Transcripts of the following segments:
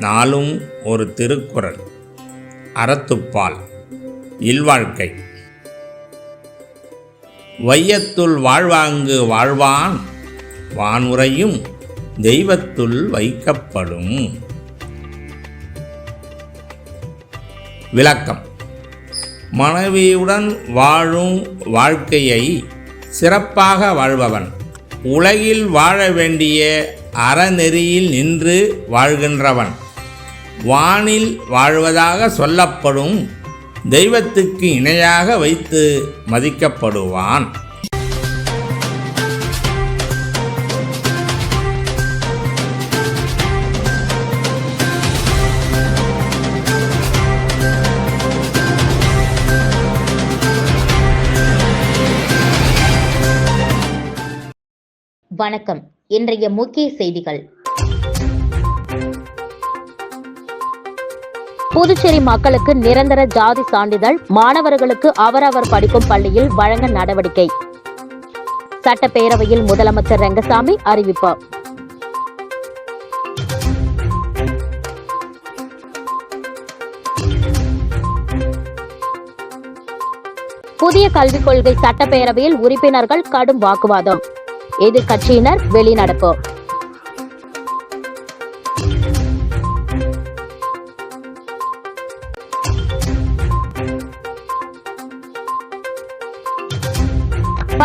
நாளும் ஒரு திருக்குறள். அறத்துப்பால். இல்வாழ்க்கை. வையத்துள் வாழ்வாங்கு வாழ்வான். வானுரையும் தெய்வத்துள் வைக்கப்படும். விளக்கம். மனைவியுடன் வாழும் வாழ்க்கையை சிறப்பாக வாழ்பவன். உலகில் வாழ வேண்டிய அறநெறியில் நின்று வாழ்கின்றவன். வானில் வாழ்வதாக சொல்லப்படும் தெய்வத்துக்கு இணையாக வைத்து மதிக்கப்படுவான். வணக்கம். இன்றைய முக்கிய செய்திகள். புதுச்சேரி மக்களுக்கு நிரந்தர ஜாதி சான்றிதழ் மாணவர்களுக்கு அவரவர் படிக்கும் பள்ளியில் வழங்க நடவடிக்கை. சட்டப்பேரவையில் முதலமைச்சர் ரங்கசாமி அறிவிப்பு. புதிய கல்விக் கொள்கை சட்டப்பேரவையில் உறுப்பினர்கள் கடும் வாக்குவாதம். எதிர்க்கட்சியினர் வெளிநடப்பு.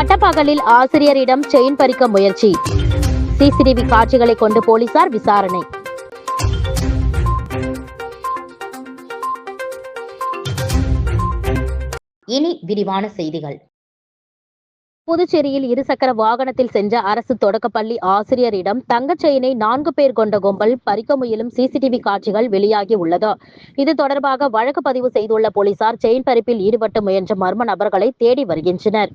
பட்டப்பகலில் ஆசிரியரிடம் செயின் பறிக்க முயற்சி. சிசிடிவி காட்சிகளை கொண்டு போலீசார் விசாரணை. இனி விரிவான செய்திகள். புதுச்சேரியில் இருசக்கர வாகனத்தில் சென்ற அரசு தொடக்கப்பள்ளி ஆசிரியரிடம் தங்கச் செயினை நான்கு பேர் கொண்ட கும்பல் பறிக்க முயலும் சிசிடிவி காட்சிகள் வெளியாகி உள்ளது. இது தொடர்பாக வழக்கு பதிவு செய்துள்ள போலீசார் செயின் பறிப்பில் ஈடுபட்டு முயன்ற மர்ம நபர்களை தேடி வருகின்றனர்.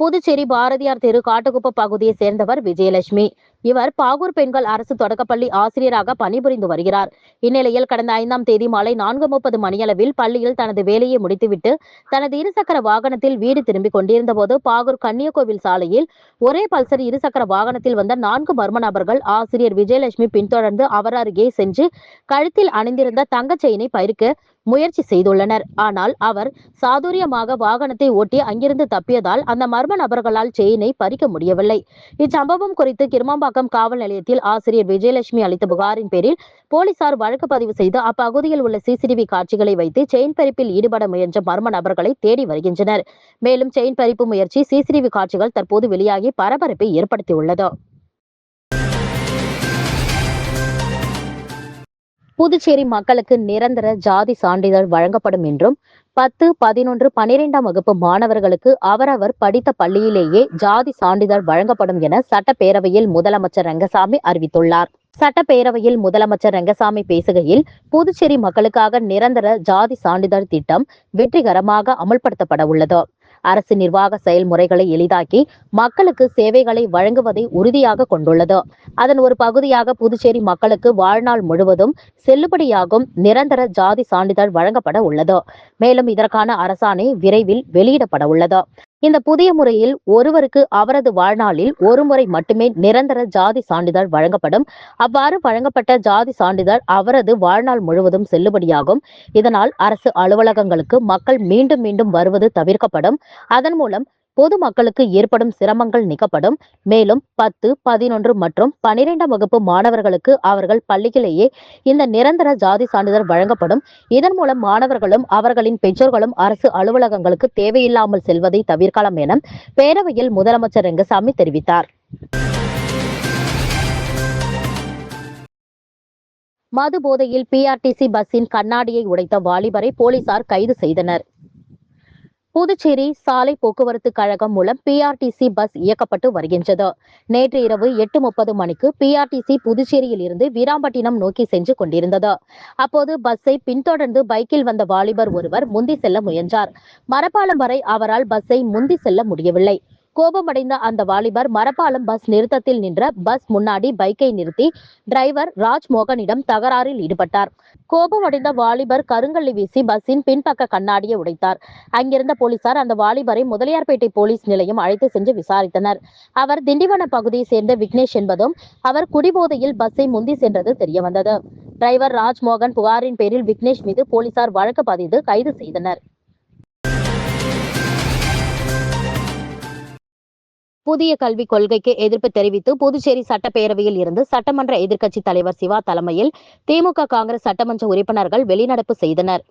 புதுச்சேரி பாரதியார் தெரு காட்டுக்குப்ப பகுதியை சேர்ந்தவர் விஜயலட்சுமி. இவர் பாகூர் பெண்கள் அரசு தொடக்கப்பள்ளி ஆசிரியராக பணிபுரிந்து வருகிறார். இந்நிலையில் கடந்த ஐந்தாம் தேதி மாலை நான்கு முப்பது மணியளவில் பள்ளியில் தனது வேலையை முடித்துவிட்டு தனது இருசக்கர வாகனத்தில் வீடு திரும்பிக் கொண்டிருந்த போது பாகூர் கன்னியகோவில் சாலையில் ஒரே பல்சர் இருசக்கர வாகனத்தில் வந்த நான்கு மர்ம நபர்கள் ஆசிரியர் விஜயலட்சுமி பின்தொடர்ந்து அவர் அருகே சென்று கழுத்தில் அணிந்திருந்த தங்கச் செயினை பறிக்க முயற்சி செய்துள்ளனர். ஆனால் அவர் சாதுரியமாக வாகனத்தை ஓட்டி அங்கிருந்து தப்பியதால் அந்த மர்ம நபர்களால் செயினை பறிக்க முடியவில்லை. இச்சம்பவம் குறித்து கிருமாம்பா கிருமாம்பாக்கம் காவல் நிலையத்தில் ஆசிரியர் விஜயலட்சுமி அளித்த புகாரின் பேரில் போலீசார் வழக்கு பதிவு செய்து அப்பகுதியில் உள்ள சிசிடிவி காட்சிகளை வைத்து செயின் பறிப்பில் ஈடுபட முயன்ற மர்ம நபர்களை தேடி வருகின்றனர். மேலும் செயின் பறிப்பு முயற்சி சிசிடிவி காட்சிகள் தற்போது வெளியாகி பரபரப்பை ஏற்படுத்தியுள்ளது. புதுச்சேரி மக்களுக்கு நிரந்தர ஜாதி சான்றிதழ் வழங்கப்படும் என்றும் பத்து பதினொன்று பனிரெண்டாம் வகுப்பு மாணவர்களுக்கு அவரவர் படித்த பள்ளியிலேயே ஜாதி சான்றிதழ் வழங்கப்படும் என சட்டப்பேரவையில் முதலமைச்சர் ரங்கசாமி அறிவித்துள்ளார். சட்டப்பேரவையில் முதலமைச்சர் ரங்கசாமி பேசுகையில் புதுச்சேரி மக்களுக்காக நிரந்தர ஜாதி சான்றிதழ் திட்டம் வெற்றிகரமாக அமல்படுத்தப்பட உள்ளது. அரசு நிர்வாக செயல்முறைகளை எளிதாக்கி மக்களுக்கு சேவைகளை வழங்குவதை உறுதியாக கொண்டுள்ளது. அதன் ஒரு பகுதியாக புதுச்சேரி மக்களுக்கு வாழ்நாள் முழுவதும் செல்லுபடியாகும் நிரந்தர ஜாதி சான்றிதழ் வழங்கப்பட உள்ளது. மேலும் இதற்கான அரசாணை விரைவில் வெளியிடப்பட உள்ளது. இந்த புதிய முறையில் ஒருவருக்கு அவரது வாழ்நாளில் ஒரு முறை மட்டுமே நிரந்தர ஜாதி சான்றிதழ் வழங்கப்படும். அவ்வாறு வழங்கப்பட்ட ஜாதி சான்றிதழ் அவரது வாழ்நாள் முழுவதும் செல்லுபடியாகும். இதனால் அரசு அலுவலகங்களுக்கு மக்கள் மீண்டும் மீண்டும் வருவது தவிர்க்கப்படும். அதன் மூலம் பொதுமக்களுக்கு ஏற்படும் சிரமங்கள் நீக்கப்படும். மேலும் பத்து பதினொன்று மற்றும் பனிரெண்டாம் வகுப்பு மாணவர்களுக்கு அவர்கள் பள்ளியிலேயே இந்த நிரந்தர ஜாதி சான்றிதழ் வழங்கப்படும். இதன் மூலம் மாணவர்களும் அவர்களின் பெற்றோர்களும் அரசு அலுவலகங்களுக்கு தேவையில்லாமல் செல்வதை தவிர்க்கலாம் என பேரவையில் முதலமைச்சர் ரெங்கசாமி தெரிவித்தார். மது போதையில் பிஆர்டிசி பஸ்ஸின் கண்ணாடியை உடைத்த வாலிபரை போலீசார் கைது செய்தனர். புதுச்சேரி சாலை போக்குவரத்து கழகம் மூலம் பிஆர்டிசி பஸ் இயக்கப்பட்டு வருகின்றது. நேற்று இரவு எட்டு முப்பது மணிக்கு பிஆர்டிசி புதுச்சேரியில் இருந்து வீராம்பட்டினம் நோக்கி சென்று கொண்டிருந்தது. அப்போது பஸ்ஸை பின்தொடர்ந்து பைக்கில் வந்த வாலிபர் ஒருவர் முந்தி செல்ல முயன்றார். மரப்பாலம் வரை அவரால் பஸ்ஸை முந்தி செல்ல முடியவில்லை. கோபமடைந்த அந்த வாலிபர் மரப்பாலம் பஸ் நிறுத்தத்தில் நின்ற பஸ் முன்னாடி பைக்கை நிறுத்தி டிரைவர் ராஜ்மோகனிடம் தகராறில் ஈடுபட்டார். கோபமடைந்த வாலிபர் கருங்கல்லி வீசி பஸ்ஸின் பின்பக்க கண்ணாடியை உடைத்தார். அங்கிருந்த போலீசார் அந்த வாலிபரை முதலியார்பேட்டை போலீஸ் நிலையம் அழைத்து சென்று விசாரித்தனர். அவர் திண்டிவன பகுதியை சேர்ந்த விக்னேஷ் என்பதும் அவர் குடிபோதையில் பஸ்ஸை முந்தி சென்றது தெரியவந்தது. டிரைவர் ராஜ்மோகன் புகாரின் பேரில் விக்னேஷ் மீது போலீசார் வழக்கு பதிந்து கைது செய்தனர். புதிய கல்விக் கொள்கைக்கு எதிர்ப்பு தெரிவித்து புதுச்சேரி சட்டப்பேரவையில் இருந்து சட்டமன்ற எதிர்க்கட்சி தலைவர் சிவா தலைமையில் திமுக காங்கிரஸ் சட்டமன்ற உறுப்பினர்கள் வெளிநடப்பு செய்தனர்.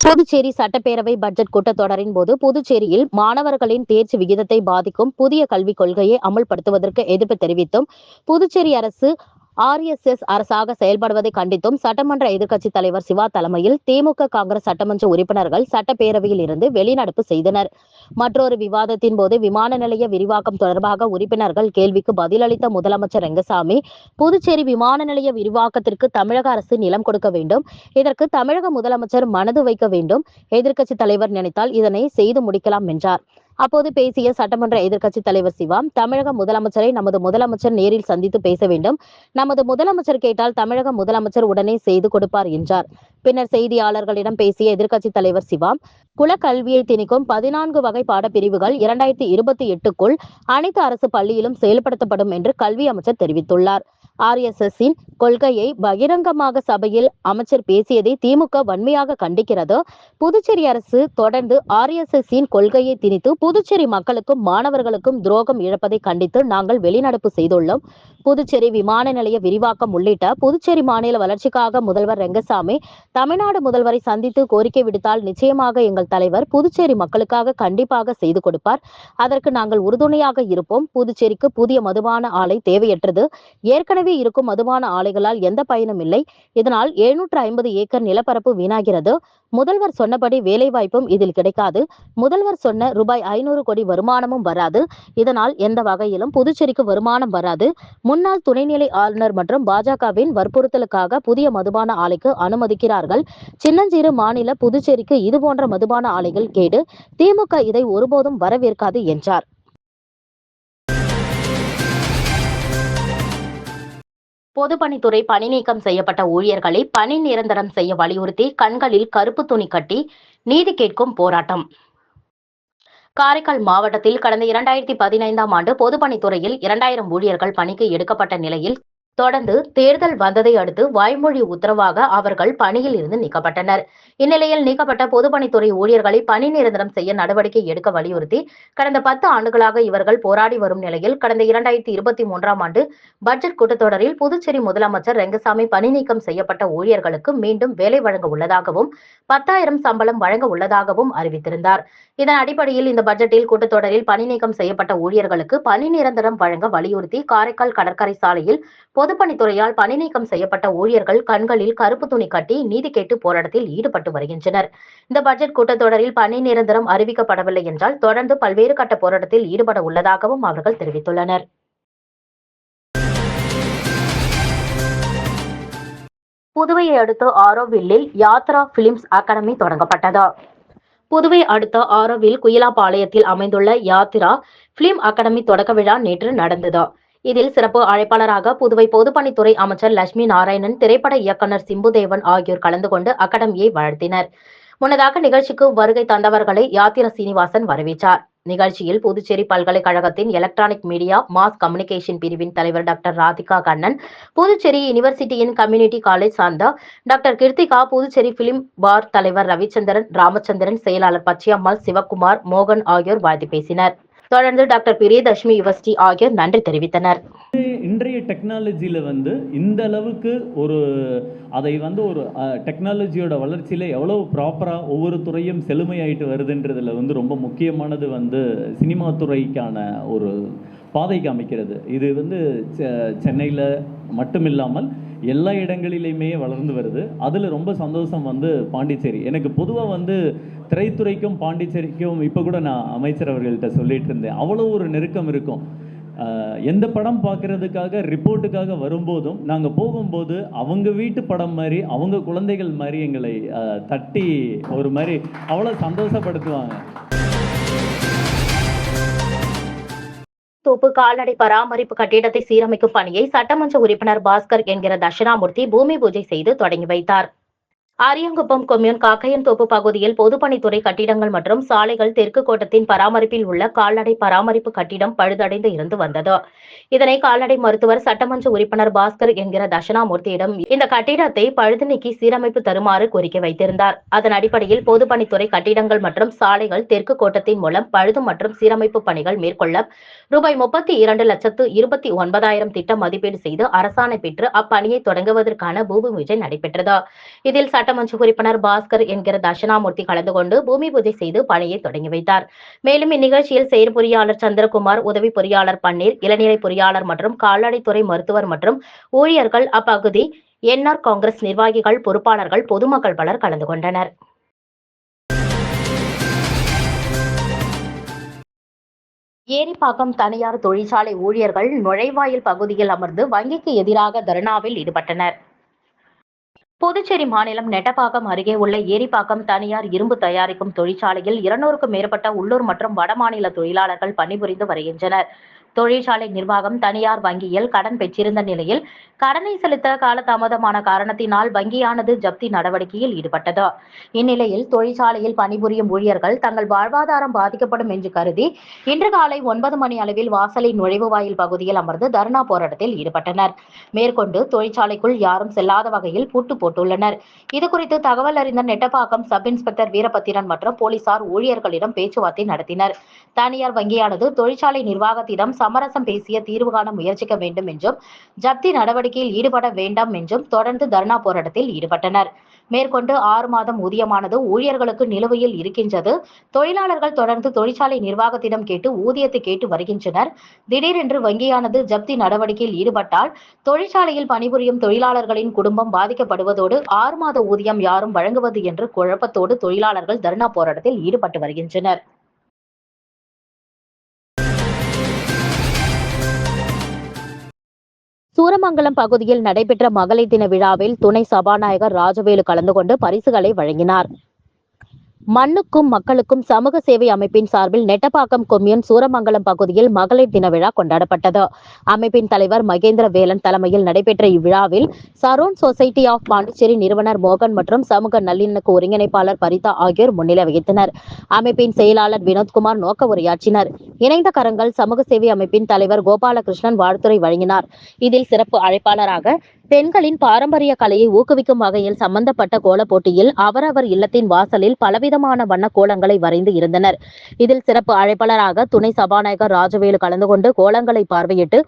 புதுச்சேரி சட்டப்பேரவை பட்ஜெட் கூட்டத்தொடரின் போது புதுச்சேரியில் மாணவர்களின் தேர்ச்சி விகிதத்தை பாதிக்கும் புதிய கல்விக் கொள்கையை அமல்படுத்துவதற்கு எதிர்ப்பு தெரிவித்தும் புதுச்சேரி அரசு ஆர்எஸ்எஸ் அரசாக செயல்படுவதை கண்டித்தும் சட்டமன்ற எதிர்க்கட்சித் தலைவர் சிவா தலைமையில் திமுக காங்கிரஸ் சட்டமன்ற உறுப்பினர்கள் சட்டப்பேரவையில் இருந்து வெளிநடப்பு செய்தனர். மற்றொரு விவாதத்தின் போது விமான நிலைய விரிவாக்கம் தொடர்பாக உறுப்பினர்கள் கேள்விக்கு பதிலளித்த முதலமைச்சர் ரெங்கசாமி புதுச்சேரி விமான நிலைய விரிவாக்கத்திற்கு தமிழக அரசு நிலம் கொடுக்க வேண்டும். இதற்கு தமிழக முதலமைச்சர் மனது வைக்க வேண்டும். எதிர்க்கட்சித் தலைவர் நினைத்தால் இதனை செய்து முடிக்கலாம் என்றார். அப்போது பேசிய சட்டமன்ற எதிர்க்கட்சித் தலைவர் சிவா தமிழக முதலமைச்சரை நமது முதலமைச்சர் நேரில் சந்தித்து பேச வேண்டும். நமது முதலமைச்சர் கேட்டால் தமிழக முதலமைச்சர் உடனே செய்து கொடுப்பார் என்றார். பின்னர் செய்தியாளர்களிடம் பேசிய எதிர்க்கட்சித் தலைவர் சிவா குலக்கல்வியை திணிக்கும் பதினான்கு வகை பாடப்பிரிவுகள் இரண்டாயிரத்தி இருபத்தி எட்டுக்குள் அனைத்து அரசு பள்ளியிலும் செயல்படுத்தப்படும் என்று கல்வி அமைச்சர் தெரிவித்துள்ளார். ஆர்எஸ்எஸ்ஸின் கொள்கையை பகிரங்கமாக சபையில் அமைச்சர் பேசியதை திமுக வன்மையாக கண்டிக்கிறது. புதுச்சேரி அரசு தொடர்ந்து ஆர்எஸ்எஸ்ஸின் கொள்கையை திணித்து புதுச்சேரி மக்களுக்கும் மாணவர்களுக்கும் துரோகம் இழப்பதை கண்டித்து நாங்கள் வெளிநடப்பு செய்துள்ளோம். புதுச்சேரி விமான நிலைய விரிவாக்கம் உள்ளிட்ட புதுச்சேரி மாநில வளர்ச்சிக்காக முதல்வர் ரெங்கசாமி தமிழ்நாடு முதல்வரை சந்தித்து கோரிக்கை விடுத்தால் நிச்சயமாக எங்கள் தலைவர் புதுச்சேரி மக்களுக்காக கண்டிப்பாக செய்து கொடுப்பார். அதற்கு நாங்கள் உறுதுணையாக இருப்போம். புதுச்சேரிக்கு புதிய மதுபான ஆலை தேவையற்றது. ஏற்கனவே சுற்றி இருக்கும் மதுபான ஆலைகளால் எந்த பயனும் இல்லை. இதனால் எழுநூற்று ஐம்பது ஏக்கர் நிலப்பரப்பு வீணாகிறது. முதல்வர் சொன்னபடி வேலைவாய்ப்பும் இதில் கிடைக்காது. முதல்வர் சொன்ன ரூபாய் ஐநூறு கோடி வருமானமும் வராது. இதனால் எந்த வகையிலும் புதுச்சேரிக்கு வருமானம் வராது. முன்னாள் துணைநிலை ஆளுநர் மற்றும் பாஜகவின் வற்புறுத்தலுக்காக புதிய மதுபான ஆலைக்கு அனுமதிக்கிறார்கள். சின்னஞ்சிறு மாநில புதுச்சேரிக்கு இதுபோன்ற மதுபான ஆலைகள் கேடு. திமுக இதை ஒருபோதும் வரவேற்காது என்றார். பொதுப்பணித்துறை பணி நீக்கம் செய்யப்பட்ட ஊழியர்களை பணி நிரந்தரம் செய்ய வலியுறுத்தி கண்களில் கருப்பு துணி கட்டி நீதி கேட்கும் போராட்டம். காரைக்கால் மாவட்டத்தில் கடந்த இரண்டாயிரத்தி பதினைந்தாம் ஆண்டு பொதுப்பணித்துறையில் இரண்டாயிரம் ஊழியர்கள் பணிக்கு எடுக்கப்பட்ட நிலையில் தொடர்ந்து தேர்தல் வந்ததை அடுத்து வாய்மொழி உத்தரவாக அவர்கள் பணியில் இருந்து நீக்கப்பட்டனர். இந்நிலையில் நீக்கப்பட்ட பொதுப்பணித்துறை ஊழியர்களை பணி நிரந்தரம் செய்ய நடவடிக்கை எடுக்க வலியுறுத்தி கடந்த பத்து ஆண்டுகளாக இவர்கள் போராடி வரும் நிலையில் கடந்த இரண்டாயிரத்தி இருபத்தி மூன்றாம் ஆண்டு பட்ஜெட் கூட்டத்தொடரில் புதுச்சேரி முதலமைச்சர் ரெங்கசாமி பணி நீக்கம் செய்யப்பட்ட ஊழியர்களுக்கு மீண்டும் வேலை வழங்க உள்ளதாகவும் பத்தாயிரம் சம்பளம் வழங்க உள்ளதாகவும் அறிவித்திருந்தார். இதன் அடிப்படையில் இந்த பட்ஜெட்டில் கூட்டத்தொடரில் பணி நீக்கம் செய்யப்பட்ட ஊழியர்களுக்கு பணி நிரந்தரம் வழங்க வலியுறுத்தி காரைக்கால் கடற்கரை சாலையில் பொது பொதுப்பணித்துறையால் பணி நீக்கம் செய்யப்பட்ட ஊழியர்கள் கண்களில் கருப்பு துணி கட்டி நீதி கேட்டு போராட்டத்தில் ஈடுபட்டு வருகின்றனர். இந்த பட்ஜெட் கூட்டத்தொடரில் பணி நிரந்தரம் அறிவிக்கப்படவில்லை என்றால் தொடர்ந்து பல்வேறு கட்ட போராட்டத்தில் ஈடுபட உள்ளதாகவும் அவர்கள் தெரிவித்துள்ளனர். புதுவையை அடுத்து ஆரோவில்லில் யாத்ரா பிலிம்ஸ் அகாடமி தொடங்கப்பட்டது. புதுவை அடுத்த ஆரோவில் குயிலாபாளையத்தில் அமைந்துள்ள யாத்ரா பிலிம் அகாடமி தொடக்க விழா நேற்று நடந்தது. இதில் சிறப்பு அழைப்பாளராக புதுவை பொதுப்பணித்துறை அமைச்சர் லட்சுமி நாராயணன் திரைப்பட இயக்குனர் சிம்புதேவன் ஆகியோர் கலந்து கொண்டு அகாடமியை வாழ்த்தினர். முன்னதாக நிகழ்ச்சிக்கு வருகை தந்தவர்களை யாத்திர சீனிவாசன் வரவேற்றார். நிகழ்ச்சியில் புதுச்சேரி பல்கலைக்கழகத்தின் எலக்ட்ரானிக் மீடியா மாஸ் கம்யூனிகேஷன் பிரிவின் தலைவர் டாக்டர் ராதிகா கண்ணன் புதுச்சேரி யுனிவர்சிட்டியின் கம்யூனிட்டி காலேஜ் சார்ந்த டாக்டர் கிருத்திகா புதுச்சேரி பிலிம் பார் தலைவர் ரவிச்சந்திரன் ராமச்சந்திரன் செயலாளர் பச்சையம்மாள் சிவக்குமார் மோகன் ஆகியோர் வாழ்த்து பேசினர். தொடர்ந்து டாக்டர் பிரியதர்ஷ்மி யுவஸ்டி ஆகியோர் நன்றி தெரிவித்தனர். இன்றைய டெக்னாலஜியில் வந்து இந்த அளவுக்கு ஒரு அதை வந்து ஒரு டெக்னாலஜியோட வளர்ச்சியில் எவ்வளோ ப்ராப்பராக ஒவ்வொரு துறையும் செழுமையாயிட்டு வருதுன்றதுல வந்து ரொம்ப முக்கியமானது வந்து சினிமா துறைக்கான ஒரு பாதை காமிக்கிறது. இது வந்து சென்னையில் மட்டும் இல்லாமல் எல்லா இடங்களிலையுமே வளர்ந்து வருது. அதில் ரொம்ப சந்தோஷம் வந்து பாண்டிச்சேரி. எனக்கு பொதுவாக வந்து திரைத்துறைக்கும் பாண்டிச்சேரிக்கும் இப்போ கூட நான் அமைச்சர் அவர்கள்ட்ட சொல்லிட்டு இருந்தேன். அவ்வளோ ஒரு நெருக்கம் இருக்கும். எந்த படம் பார்க்கறதுக்காக ரிப்போர்ட்டுக்காக வரும்போதும் நாங்கள் போகும்போது அவங்க வீட்டு படம் மாதிரி அவங்க குழந்தைகள் மாதிரி எங்களை தட்டி ஒரு மாதிரி அவ்வளோ சந்தோஷப்படுத்துவாங்க. தோப்பு கால்நடை பராமரிப்பு கட்டிடத்தை சீரமைக்கும் பணியை சட்டமன்ற உறுப்பினர் பாஸ்கர் என்கிற தட்சிணாமூர்த்தி பூமி பூஜை செய்து தொடங்கி வைத்தார். அரியங்குப்பம் கொம்யூன் காக்கையன்தோப்பு பகுதியில் பொதுப்பணித்துறை கட்டிடங்கள் மற்றும் சாலைகள் தெற்கு கோட்டத்தின் பராமரிப்பில் உள்ள கால்நடை பராமரிப்பு கட்டிடம் பழுதடைந்து இருந்து வந்தது. இதனை கால்நடை மருத்துவர் சட்டமன்ற உறுப்பினர் பாஸ்கர் என்கிற தட்சிணாமூர்த்தியிடம் இந்த கட்டிடத்தை பழுது நீக்கி சீரமைப்பு தருமாறு கோரிக்கை வைத்திருந்தார். அதன் அடிப்படையில் பொதுப்பணித்துறை கட்டிடங்கள் மற்றும் சாலைகள் தெற்கு கோட்டத்தின் மூலம் பழுது மற்றும் சீரமைப்பு பணிகள் மேற்கொள்ள ரூபாய் முப்பத்தி இரண்டு லட்சத்து இருபத்தி ஒன்பதாயிரம் திட்டம் மதிப்பீடு செய்து அரசாணை பெற்று அப்பணியை தொடங்குவதற்கான பூமி பூஜை நடைபெற்றது. இதில் சட்ட சட்டமன்ற உறுப்பினர் பாஸ்கர் என்கிற தட்சணாமூர்த்தி கலந்து கொண்டு பூமி பூஜை செய்து பணியை தொடங்கி வைத்தார். மேலும் இந்நிகழ்ச்சியில் செயற் பொறியாளர் சந்திரகுமார் உதவி பொறியாளர் பன்னீர் இளநிலை பொறியாளர் மற்றும் கால்நடைத்துறை மருத்துவர் மற்றும் ஊழியர்கள் அப்பகுதி என்ஆர் காங்கிரஸ் நிர்வாகிகள் பொறுப்பாளர்கள் பொதுமக்கள் பலர் கலந்து கொண்டனர். ஏரிப்பாக்கம் தனியார் தொழிற்சாலை ஊழியர்கள் நுழைவாயில் பகுதியில் அமர்ந்து வங்கிக்கு எதிராக தர்ணாவில் ஈடுபட்டனர். புதுச்சேரி மாநிலம் நெட்டப்பாக்கம் அருகே உள்ள ஏரிப்பாக்கம் தனியார் இரும்பு தயாரிக்கும் தொழிற்சாலையில் இருநூறுக்கும் மேற்பட்ட உள்ளூர் மற்றும் வடமாநில தொழிலாளர்கள் பணிபுரிந்து வருகின்றனர். தொழிற்சாலை நிர்வாகம் தனியார் வங்கியில் கடன் பெற்றிருந்த நிலையில் கடனை செலுத்த காலதாமதமான காரணத்தினால் வங்கியானது ஜப்தி நடவடிக்கையில் ஈடுபட்டது. இந்நிலையில் தொழிற்சாலையில் பணிபுரியும் ஊழியர்கள் தங்கள் வாழ்வாதாரம் பாதிக்கப்படும் என்று கருதி இன்று காலை ஒன்பது மணி அளவில் வாசலை நுழைவு வாயில் பகுதியில் அமர்ந்து தர்ணா போராட்டத்தில் ஈடுபட்டனர். மேற்கொண்டு தொழிற்சாலைக்குள் யாரும் செல்லாத வகையில் பூட்டு போட்டுள்ளனர். இதுகுறித்து தகவல் அறிந்த நெட்டப்பாக்கம் சப் இன்ஸ்பெக்டர் வீரபத்திரன் மற்றும் போலீசார் ஊழியர்களிடம் பேச்சுவார்த்தை நடத்தினர். தனியார் வங்கியானது தொழிற்சாலை நிர்வாகத்திடம் சமரசம் பேசிய தீர்வு காண முயற்சிக்க வேண்டும் என்றும் ஜப்தி நடவடிக்கையில் ஈடுபட வேண்டாம் என்றும் தொடர்ந்து தர்ணா போராட்டத்தில் ஈடுபட்டனர். மேற்கொண்டு ஆறு மாதம் ஊதியமானது ஊழியர்களுக்கு நிலுவையில் இருக்கின்றது. தொழிலாளர்கள் தொடர்ந்து தொழிற்சாலை நிர்வாகத்திடம் கேட்டு ஊதியத்தை கேட்டு வருகின்றனர். திடீரென்று வங்கியானது ஜப்தி நடவடிக்கையில் ஈடுபட்டால் தொழிற்சாலையில் பணிபுரியும் தொழிலாளர்களின் குடும்பம் பாதிக்கப்படுவதோடு ஆறு மாத ஊதியம் யாரும் வழங்குவது என்று குழப்பத்தோடு தொழிலாளர்கள் தர்ணா போராட்டத்தில் ஈடுபட்டு வருகின்றனர். சூரமங்கலம் பகுதியில் நடைபெற்ற மகளிர் தின விழாவில் துணை சபாநாயகர் ராஜவேலு கலந்து கொண்டு பரிசுகளை வழங்கினார். மண்ணுக்கும் மக்களுக்கும் சமூக சேவை அமைப்பின் சார்பில் நெட்டப்பாக்கம் கொம்யூன் சூரமங்கலம் பகுதியில் மகளிர் தின விழா கொண்டாடப்பட்டது. அமைப்பின் தலைவர் மகேந்திர வேலன் தலைமையில் நடைபெற்ற இவ்விழாவில் சரோன் சொசைட்டி ஆஃப் பாண்டிச்சேரி நிறுவனர் மோகன் மற்றும் சமூக நல்லிணக்க ஒருங்கிணைப்பாளர் பரிதா ஆகியோர் முன்னிலை வகித்தனர். அமைப்பின் செயலாளர் வினோத்குமார் நோக்க உரையாற்றினர். இணைந்த கரங்கள் சமூக சேவை அமைப்பின் தலைவர் கோபாலகிருஷ்ணன் வாழ்த்துறை வழங்கினார். இதில் சிறப்பு அழைப்பாளராக பெண்களின் பாரம்பரிய கலையை ஊக்குவிக்கும் வகையில் சம்பந்தப்பட்ட கோலப் போட்டியில் அவரவர் இல்லத்தின் வாசலில் பலவிதமான வண்ண கோலங்களை வரைந்து இருந்தனர். இதில் சிறப்பு அழைப்பாளராக துணை சபாநாயகர் ராஜவேலு கலந்து கொண்டு கோலங்களை பார்வையிட்டு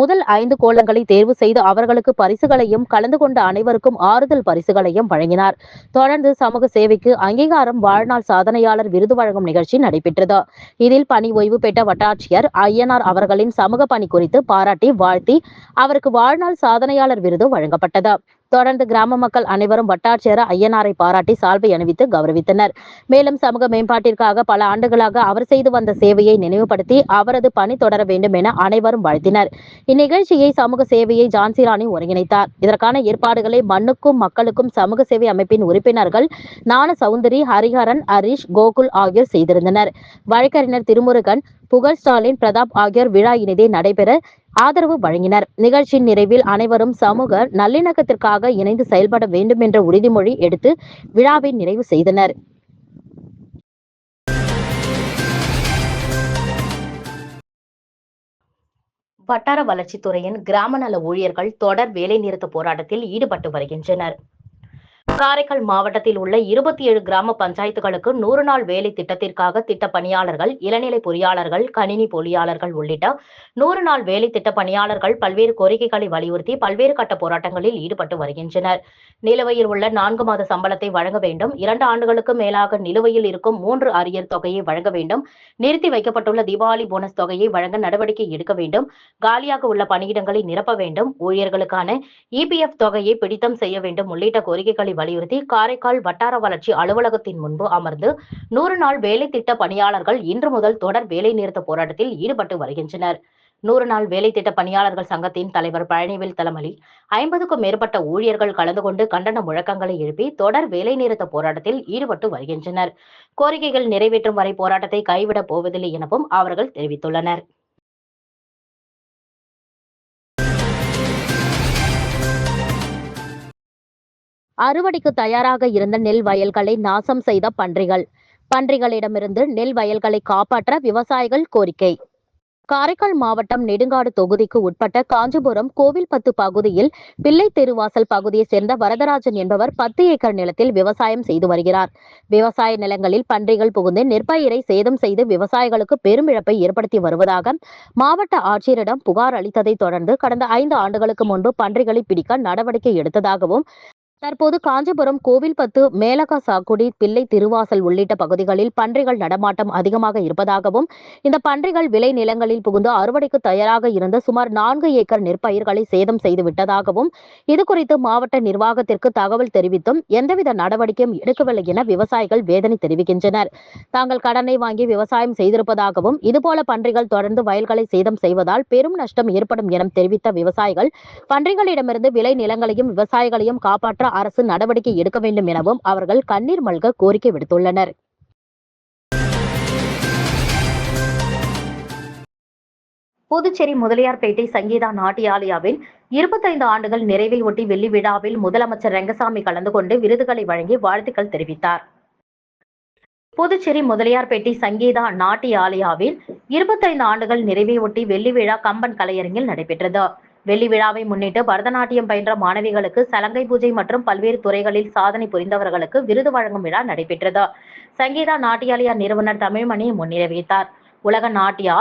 முதல் ஐந்து கோலங்களை தேர்வு செய்து அவர்களுக்கு பரிசுகளையும் கலந்து கொண்ட அனைவருக்கும் ஆறுதல் பரிசுகளையும் வழங்கினார். தொடர்ந்து சமூக சேவைக்கு அங்கீகாரம் வாழ்நாள் சாதனையாளர் விருது வழங்கும் நிகழ்ச்சி நடைபெற்றது. இதில் பணி ஓய்வு பெற்ற வட்டாட்சியர் ஐயனார் அவர்களின் சமூக பணி குறித்து பாராட்டி வாழ்த்தி அவருக்கு வாழ்நாள் சாதனையாளர் விருது வழங்கப்பட்டது. தொடர்ந்து கிராம மக்கள் அனைவரும் வட்டாட்சியர் ஐயனாரை பாராட்டி சால்வை அணிவித்து கௌரவித்தனர். மேலும் சமூக மேம்பாட்டிற்காக பல ஆண்டுகளாக அவர் செய்து வந்த சேவையை நினைவுபடுத்தி அவரது பணி தொடர வேண்டும் என அனைவரும் வாழ்த்தினர். இந்நிகழ்ச்சியை சமூக சேவையை ஜான்சிராணி ஒருங்கிணைத்தார். இதற்கான ஏற்பாடுகளை மண்ணுக்கும் மக்களுக்கும் சமூக சேவை அமைப்பின் உறுப்பினர்கள் ஞான சௌந்தரி ஹரிஹரன் ஹரிஷ் கோகுல் ஆகியோர் செய்திருந்தனர். வழக்கறிஞர் திருமுருகன் புகழ் ஸ்டாலின் பிரதாப் ஆகியோர் விழா இனிதே நடைபெற ஆதரவு வழங்கினர். நிகழ்ச்சியின் நிறைவில் அனைவரும் சமூக நல்லிணக்கத்திற்காக இணைந்து செயல்பட வேண்டும் என்ற உறுதிமொழி எடுத்து விழாவை நிறைவு செய்தனர். வட்டார வளர்ச்சித்துறையின் கிராம நல ஊழியர்கள் தொடர் வேலைநிறுத்த போராட்டத்தில் ஈடுபட்டு வருகின்றனர். காரைக்கால் மாவட்டத்தில் உள்ள இருபத்தி ஏழு கிராம பஞ்சாயத்துகளுக்கு நூறு நாள் வேலை திட்டத்திற்காக திட்ட பணியாளர்கள் இளநிலை பொறியாளர்கள் கணினி பொறியாளர்கள் உள்ளிட்ட நூறு நாள் வேலை திட்ட பணியாளர்கள் பல்வேறு கோரிக்கைகளை வலியுறுத்தி பல்வேறு கட்ட போராட்டங்களில் ஈடுபட்டு வருகின்றனர். நிலுவையில் உள்ள நான்கு மாத சம்பளத்தை வழங்க வேண்டும். இரண்டு ஆண்டுகளுக்கு மேலாக நிலுவையில் இருக்கும் மூன்று அரியர் தொகையை வழங்க வேண்டும். நிறுத்தி வைக்கப்பட்டுள்ள தீபாவளி போனஸ் தொகையை வழங்க நடவடிக்கை எடுக்க வேண்டும். காலியாக உள்ள பணியிடங்களை நிரப்ப வேண்டும். ஊழியர்களுக்கான இபிஎஃப் தொகையை பிடித்தம் செய்ய வேண்டும். உள்ளிட்ட கோரிக்கைகளை வலியுறுத்தி காரைக்கால் வட்டார வளர்ச்சி அலுவலகத்தின் முன்பு அமர்ந்து நூறு நாள் வேலை திட்ட பணியாளர்கள் இன்று முதல் தொடர் வேலை நிறுத்த போராட்டத்தில் ஈடுபட்டு வருகின்றனர். நூறு நாள் வேலை திட்ட பணியாளர்கள் சங்கத்தின் தலைவர் பழனிவேல் தலைமையில் ஐம்பதுக்கும் மேற்பட்ட ஊழியர்கள் கலந்து கொண்டு கண்டன முழக்கங்களை எழுப்பி தொடர் வேலை நிறுத்த போராட்டத்தில் ஈடுபட்டு வருகின்றனர். கோரிக்கைகள் நிறைவேற்றும் வரை போராட்டத்தை கைவிடப் போவதில்லை எனவும் அவர்கள் தெரிவித்துள்ளனர். அறுவடைக்கு தயாராக இருந்த நெல் வயல்களை நாசம் செய்த பன்றிகள். பன்றிகளிடமிருந்து நெல் வயல்களை காப்பாற்ற விவசாயிகள் கோரிக்கை. காரைக்கால் மாவட்டம் நெடுங்காடு தொகுதிக்கு உட்பட்ட காஞ்சிபுரம் கோவில்பத்து பகுதியில் பிள்ளை தெருவாசல் பகுதியைச் சேர்ந்த வரதராஜன் என்பவர் பத்து ஏக்கர் நிலத்தில் விவசாயம் செய்து வருகிறார். விவசாய நிலங்களில் பன்றிகள் புகுந்து நெற்பயிரை சேதம் செய்து விவசாயிகளுக்கு பெரும் இழப்பை ஏற்படுத்தி வருவதாக மாவட்ட ஆட்சியரிடம் புகார் அளித்ததை தொடர்ந்து கடந்த ஐந்து ஆண்டுகளுக்கு முன்பு பன்றிகளை பிடிக்க நடவடிக்கை எடுத்ததாகவும் தற்போது காஞ்சிபுரம் கோவில்பத்து மேலக சாக்குடி பிள்ளை திருவாசல் உள்ளிட்ட பகுதிகளில் பன்றிகள் நடமாட்டம் அதிகமாக இருப்பதாகவும் இந்த பன்றிகள் விளை நிலங்களில் புகுந்து அறுவடைக்கு தயாராக இருந்த சுமார் நான்கு ஏக்கர் நெற்பயிர்களை சேதம் செய்து விட்டதாகவும் இதுகுறித்து மாவட்ட நிர்வாகத்திற்கு தகவல் தெரிவித்தும் எந்தவித நடவடிக்கையும் எடுக்கவில்லை என விவசாயிகள் வேதனை தெரிவிக்கின்றனர். தாங்கள் கடனை வாங்கி விவசாயம் செய்திருப்பதாகவும் இதுபோல பன்றிகள் தொடர்ந்து வயல்களை சேதம் செய்வதால் பெரும் நஷ்டம் ஏற்படும் என தெரிவித்த விவசாயிகள் பன்றிகளிடமிருந்து விளை நிலங்களையும் விவசாயிகளையும் காப்பாற்ற அரசு நடவடிக்கை எடுக்க வேண்டும் எனவும் அவர்கள் கண்ணீர் மல்க கோரிக்கை விடுத்துள்ளனர். புதுச்சேரி முதலியார்பேட்டை சங்கீதா நாட்டியாலயாவின் இருபத்தைந்து ஆண்டுகள் நிறைவை ஒட்டி வெள்ளி விழாவில் முதலமைச்சர் ரங்கசாமி கலந்து கொண்டு விருதுகளை வழங்கி வாழ்த்துக்கள் தெரிவித்தார். புதுச்சேரி முதலியார்பேட்டை சங்கீதா நாட்டியாலயாவில் இருபத்தைந்து ஆண்டுகள் நிறைவை ஒட்டி வெள்ளி விழா கம்பன் கலையரங்கில் நடைபெற்றது. வெள்ளி விழாவை முன்னிட்டு பரதநாட்டியம் பயின்ற மாணவிகளுக்கு சலங்கை பூஜை மற்றும் பல்வேறு துறைகளில் சாதனை புரிந்தவர்களுக்கு விருது வழங்கும் விழா நடைபெற்றது. சங்கீதா நாட்டியாலயா நிறுவனர் தமிழ்மணியை முன்னிலைவித்தார். உலக நாட்டியா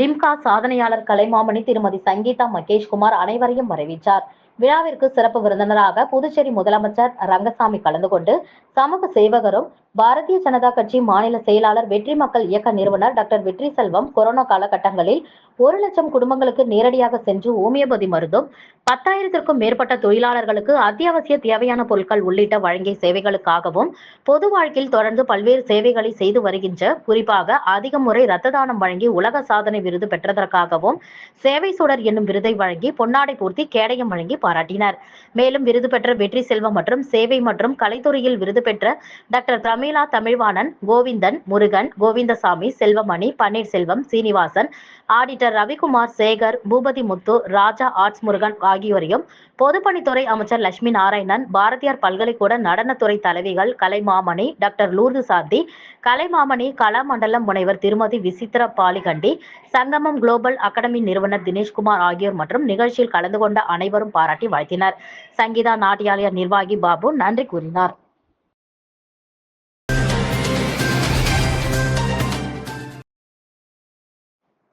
லிம்கா சாதனையாளர் கலைமாமணி திருமதி சங்கீதா மகேஷ்குமார் அனைவரையும் வரவேற்றார். விழாவிற்கு சிறப்பு விருந்தினராக புதுச்சேரி முதலமைச்சர் ரங்கசாமி கலந்து கொண்டு சமூக சேவகரும் பாரதிய ஜனதா கட்சி மாநில செயலாளர் வெற்றி மக்கள் இயக்க நிறுவனர் டாக்டர் வெற்றி செல்வம் கொரோனா காலகட்டங்களில் ஒரு லட்சம் குடும்பங்களுக்கு நேரடியாக சென்று ஹோமியோபதி மருந்தும் பத்தாயிரத்திற்கும் மேற்பட்ட தொழிலாளர்களுக்கு அத்தியாவசிய தேவையான பொருட்கள் உள்ளிட்ட வழங்கிய சேவைகளுக்காகவும் பொது வாழ்க்கையில் தொடர்ந்து பல்வேறு சேவைகளை செய்து வருகின்ற குறிப்பாக அதிக முறை ரத்த தானம் வழங்கி உலக சாதனை விருது பெற்றதற்காகவும் சேவை சுடர் என்னும் விருதை வழங்கி பொன்னாடை பூர்த்தி கேடயம் வழங்கி பாராட்டினர். மேலும் விருது பெற்ற வெற்றி செல்வம் மற்றும் சேவை மற்றும் கலைத்துறையில் விருது பெற்ற doctor Pramila Tamilvanan Govindan Murugan Govindasamy Selvamani Panneerselvam Srinivasan auditor Ravikumar Sekar Boopathy Muthu Raja arts Murugan ஆகியோரையும் பொதுப்பணித்துறை அமைச்சர் லட்சுமி நாராயணன் பாரதியார் பல்கலைக்கூட நடனத்துறை தலைவிகள் கலைமாமணி டாக்டர் லூர்து சாத்தி கலைமாமணி கலாமண்டலம் முனைவர் திருமதி விசித்திர பாலிகண்டி சங்கமம் குளோபல் அகாடமி நிறுவனர் தினேஷ்குமார் ஆகியோர் மற்றும் நிகழ்ச்சியில் கலந்து கொண்ட அனைவரும் பாராட்டி வாழ்த்தினர். சங்கீதா நாட்டியாலய நிர்வாகி பாபு நன்றி கூறினார்.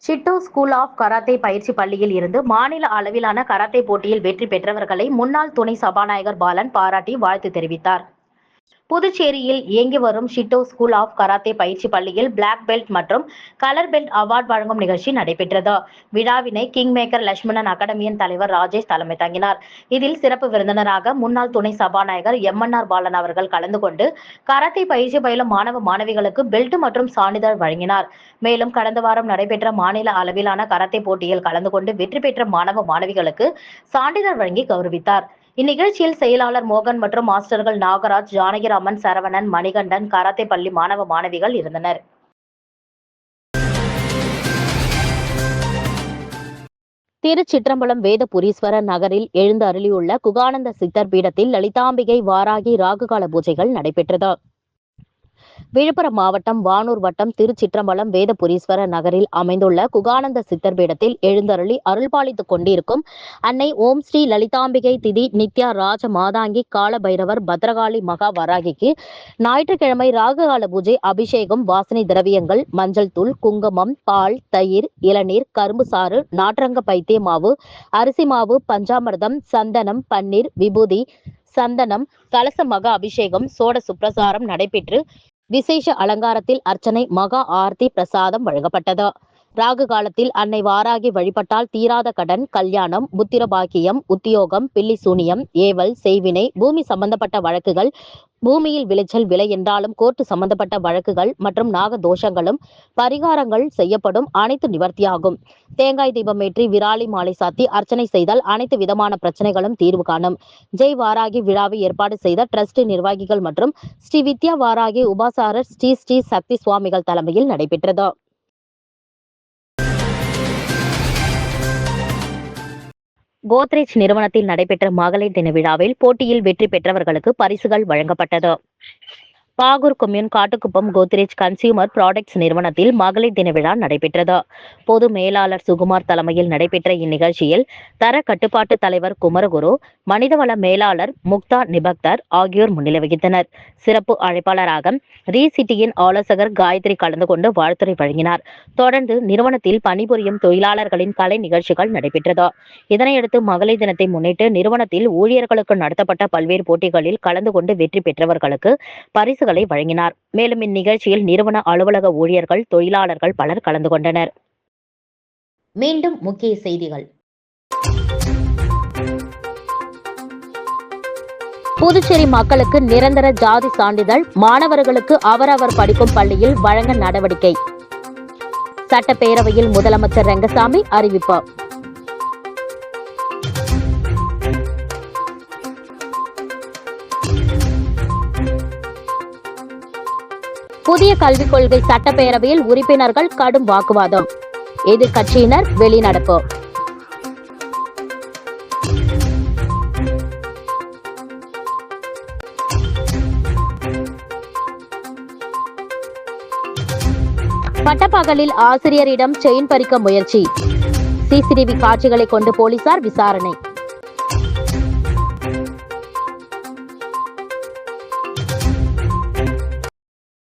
ஷிட்டோ ஸ்கூல் ஆஃப் கராத்தே பயிற்சி பள்ளியில் இருந்து மாநில அளவிலான கராத்தே போட்டியில் வெற்றி பெற்றவர்களை முன்னாள் துணை சபாநாயகர் பாலன் பாராட்டி வாழ்த்து தெரிவித்தார். புதுச்சேரியில் இயங்கி வரும் ஷிட்டோ ஸ்கூல் ஆஃப் கராத்தே பயிற்சி பள்ளியில் பிளாக் பெல்ட் மற்றும் கலர் பெல்ட் அவார்ட் வழங்கும் நிகழ்ச்சி நடைபெற்றது. விழாவினை கிங் மேக்கர் லட்சுமணன் அகாடமியின் தலைவர் ராஜேஷ் தலைமை தாங்கினார். இதில் சிறப்பு விருந்தினராக முன்னாள் துணை சபாநாயகர் எம்என்ஆர் பாலன் அவர்கள் கலந்து கொண்டு கராத்தே பயிற்சி பயிலும் மாணவ மாணவிகளுக்கு பெல்ட் மற்றும் சான்றிதழ் வழங்கினார். மேலும் கடந்த வாரம் நடைபெற்ற மாநில அளவிலான கராத்தே போட்டியில் கலந்து கொண்டு வெற்றி பெற்ற மாணவ மாணவிகளுக்கு சான்றிதழ் வழங்கி கௌரவித்தார். இந்நிகழ்ச்சியில் செயலாளர் மோகன் மற்றும் மாஸ்டர்கள் நாகராஜ் ஜானகிராமன் சரவணன் மணிகண்டன் கராத்தே பள்ளி மாணவ மாணவிகள் இருந்தனர். திருச்சிற்றம்பலம் வேதபுரீஸ்வரர் நகரில் எழுந்து அருளியுள்ள குகானந்த சித்தர் பீடத்தில் லலிதாம்பிகை வாராகி ராகுகால பூஜைகள் நடைபெற்றது. விழுப்புரம் மாவட்டம் வானூர் வட்டம் திருச்சிற்றம்பலம் வேதபுரீஸ்வர நகரில் அமைந்துள்ள குகானந்த சித்தர் பீடத்தில் எழுந்தருளி அருள்பாலித்துக் கொண்டிருக்கும் அன்னை ஓம் ஸ்ரீ லலிதாம்பிகை திதி நித்யா ராஜ மாதாங்கி கால பைரவர் பத்ரகாளி மகா வராகிக்கு ஞாயிற்றுக்கிழமை ராகுகால பூஜை அபிஷேகம் வாசனை திரவியங்கள் மஞ்சள் தூள் குங்குமம் பால் தயிர் இளநீர் கரும்பு சாறு நாற்றங்க பைத்திய மாவு அரிசி மாவு பஞ்சாமிர்தம் சந்தனம் பன்னீர் விபூதி சந்தனம் கலச மக அபிஷேகம் சோட சுப்பிரசாரம் நடைபெற்று விசேஷ அலங்காரத்தில் அர்ச்சனை மகா ஆர்த்தி பிரசாதம் வழங்கப்பட்டது. ராகு காலத்தில் அன்னை வாராகி வழிபட்டால் தீராத கடன் கல்யாணம் புத்திர பாக்கியம் உத்தியோகம் பில்லி சூனியம் ஏவல் செய்வினை பூமி சம்பந்தப்பட்ட வழக்குகள் பூமியில் விளைச்சல் விலை என்றாலும் கோர்ட்டு சம்பந்தப்பட்ட வழக்குகள் மற்றும் நாக தோஷங்களும் பரிகாரங்கள் செய்யப்படும் அனைத்து நிவர்த்தியாகும். தேங்காய் தீபம் ஏற்றி விராலி மாலை சாத்தி அர்ச்சனை செய்தால் அனைத்து விதமான பிரச்சனைகளும் தீர்வு காணும். ஜெய் வாராகி விழாவை ஏற்பாடு செய்த டிரஸ்ட் நிர்வாகிகள் மற்றும் ஸ்ரீ வித்யா வாராகி உபாசாரர் ஸ்ரீ ஸ்ரீ சக்தி சுவாமிகள் தலைமையில் நடைபெற்றது. கோத்ரேஜ் நிறுவனத்தில் நடைபெற்ற மகளிர் தின விழாவில் போட்டியில் வெற்றி பெற்றவர்களுக்கு பரிசுகள் வழங்கப்பட்டது. Bahour commune Kattukuppam Godrej consumer products நிறுவனத்தில் மகளிர் தின விழா நடைபெற்றது. பொது மேலாளர் சுகுமார் தலைமையில் நடைபெற்ற இந்நிகழ்ச்சியில் தர கட்டுப்பாட்டு தலைவர் குமரகுரு மனிதவள மேலாளர் முக்தா நிபக்தர் ஆகியோர் முன்னிலை வகித்தனர் சிறப்பு அழைப்பாளராக ரீ சிட்டியின் ஆலோசகர் காயத்ரி கலந்து கொண்டு வாழ்த்துறை வழங்கினார். தொடர்ந்து நிறுவனத்தில் பணிபுரியும் தொழிலாளர்களின் கலை நிகழ்ச்சிகள் நடைபெற்றது. இதனையடுத்து மகளிர் தினத்தை முன்னிட்டு நிறுவனத்தில் ஊழியர்களுக்கு நடத்தப்பட்ட பல்வேறு போட்டிகளில் கலந்து கொண்டு வெற்றி பெற்றவர்களுக்கு பரிசுகள் வழங்கினார். மேலும் இந்நிகழ்ச்சியில் நிறுவன அலுவலக ஊழியர்கள் தொழிலாளர்கள் பலர் கலந்து கொண்டனர். மீண்டும் முக்கிய செய்திகள். புதுச்சேரி மக்களுக்கு நிரந்தர ஜாதி சான்றிதழ் மாணவர்களுக்கு அவரவர் படிக்கும் பள்ளியில் வழங்க நடவடிக்கை. சட்டப்பேரவையில் முதலமைச்சர் ரங்கசாமி அறிவிப்பு. புதிய கல்விக் கொள்கை சட்டப்பேரவையில் உறுப்பினர்கள் கடும் வாக்குவாதம். எதிர்கட்சியினர் வெளிநடப்பு. பட்டப்பகலில் ஆசிரியரிடம் செயின் பறிக்க முயற்சி. சிசிடிவி காட்சிகளை கொண்டு போலீசார் விசாரணை.